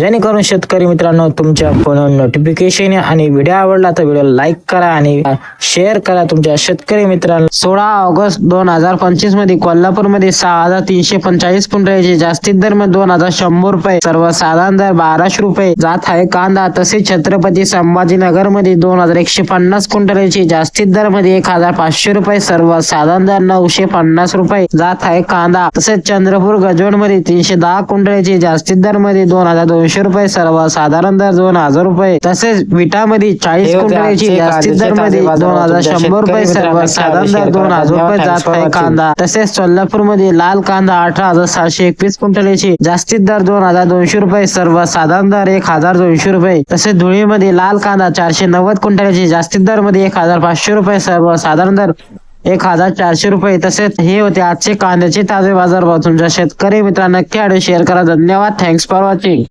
जेणेकरून शेतकरी मित्रांनो तुमच्या फोनवर नोटिफिकेशन आणि व्हिडिओ आवडला तर व्हिडिओ लाईक करा आणि शेअर करा तुमच्या शेतकरी मित्रांनो. सोळा ऑगस्ट दोन हजार पंचवीसमध्ये कोल्हापूरमध्ये सहा हजार तीनशे पंचाळीस क्विंटलचे जास्तीत दरमध्ये दोन हजार शंभर रुपये सर्वसाधारण दर बाराशे रुपये. जात आहे कांदा तसेच छत्रपती संभाजीनगरमध्ये दोन हजार एकशे पन्नास क्विंटलची जास्तीत दरमध्ये एक हजार पाचशे रुपये सर्वसाधारण दर नऊशे पन्नास रुपये. जात आहे कांदा तसेच चंद्रपूर गजवडमध्ये तीनशे दहा क्विंटलची जास्तीत दरमध्ये दोन हजार दोनशे रुपये सर्वसाधारण दर दोन हजार रुपये तसेच विटामध्ये चाळीस क्विंटलची जास्तीत दरमध्ये दोन हजार. शंभर रुपये सर्वसाधारण share दर दोन. हजार रुपये. जात आहे. कांदा तसेच सोलापूरमध्ये लाल कांदा अठरा हजार सातशे एकवीस क्विंटलची जास्तीत दर दोन हजार दोनशे रुपये सर्वसाधारण दर एक हजार दोनशे रुपये तसेच धुळीमध्ये लाल कांदा चारशे नव्वद क्विंटलची जास्तीत दरमध्ये एक हजार पाचशे रुपये सर्वसाधारण दर एक हजार चारशे रुपये तसेच हे होते आजचे कांद्याचे ताजे बाजारभाव तुमच्या शेतकरी मित्रांना नक्की शेअर करा धन्यवाद थँक्स फॉर वॉचिंग